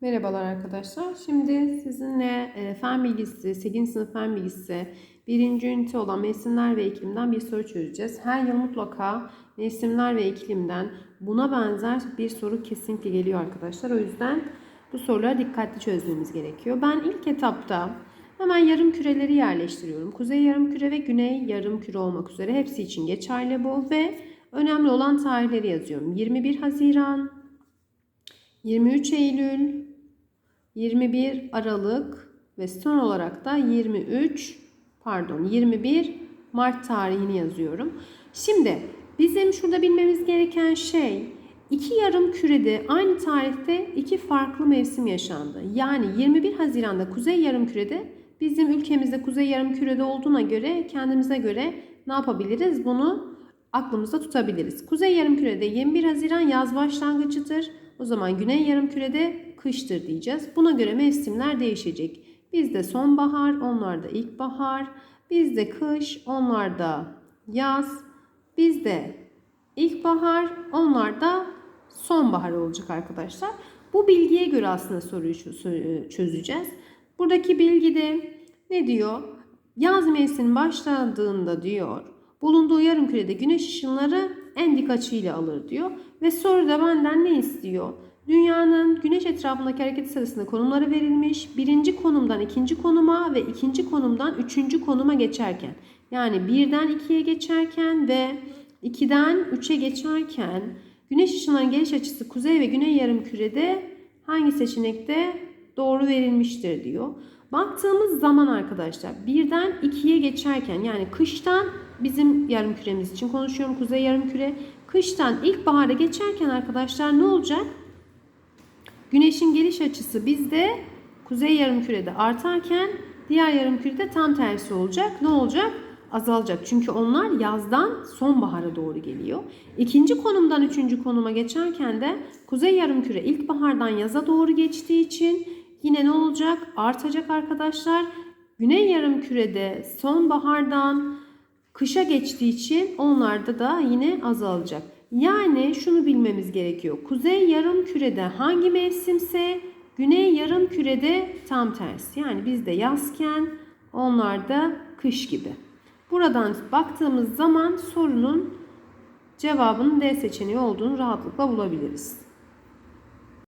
Merhabalar arkadaşlar. Şimdi sizinle e, fen bilgisi, 8. sınıf fen bilgisi 1. ünite olan mevsimler ve iklimden bir soru çözeceğiz. Her yıl mutlaka mevsimler ve iklimden buna benzer bir soru kesinlikle geliyor arkadaşlar. O yüzden bu soruları dikkatli çözmemiz gerekiyor. Ben ilk etapta hemen yarım küreleri yerleştiriyorum. Kuzey yarım küre ve güney yarım küre olmak üzere hepsi için geçerli bu ve önemli olan tarihleri yazıyorum. 21 Haziran, 23 Eylül, 21 Aralık ve son olarak da 23 pardon 21 Mart tarihini yazıyorum. Şimdi bizim şurada bilmemiz gereken şey iki yarım kürede aynı tarihte iki farklı mevsim yaşandı. Yani 21 Haziran'da kuzey yarım kürede bizim ülkemizde kuzey yarım kürede olduğuna göre kendimize göre ne yapabiliriz? Bunu aklımızda tutabiliriz. Kuzey yarımkürede 21 Haziran yaz başlangıcıdır. O zaman güney yarımkürede kıştır diyeceğiz. Buna göre mevsimler değişecek. Bizde sonbahar, onlarda ilkbahar. Bizde kış, onlarda yaz. Bizde ilkbahar, onlarda sonbahar olacak arkadaşlar. Bu bilgiye göre aslında soruyu çö- çözeceğiz. Buradaki bilgide ne diyor? Yaz mevsimi başladığında diyor bulunduğu yarımkürede güneş ışınları en dik açıyla alır diyor. Ve soruda benden ne istiyor? Dünyanın güneş etrafındaki hareket sırasında konumları verilmiş. Birinci konumdan ikinci konuma ve ikinci konumdan üçüncü konuma geçerken. Yani birden ikiye geçerken ve ikiden üçe geçerken güneş ışınlarının geliş açısı kuzey ve güney yarımkürede hangi seçenekte doğru verilmiştir diyor. Baktığımız zaman arkadaşlar birden ikiye geçerken yani kıştan bizim yarım küremiz için konuşuyorum kuzey yarım küre. Kıştan ilkbahara geçerken arkadaşlar ne olacak? Güneşin geliş açısı bizde kuzey yarım kürede artarken diğer yarım kürede tam tersi olacak. Ne olacak? Azalacak. Çünkü onlar yazdan sonbahara doğru geliyor. İkinci konumdan üçüncü konuma geçerken de kuzey yarım küre ilkbahardan yaza doğru geçtiği için yine ne olacak? Artacak arkadaşlar. Güney yarım kürede sonbahardan kışa geçtiği için onlarda da yine azalacak. Yani şunu bilmemiz gerekiyor. Kuzey yarım kürede hangi mevsimse güney yarım kürede tam tersi. Yani bizde yazken onlarda kış gibi. Buradan baktığımız zaman sorunun cevabının D seçeneği olduğunu rahatlıkla bulabiliriz.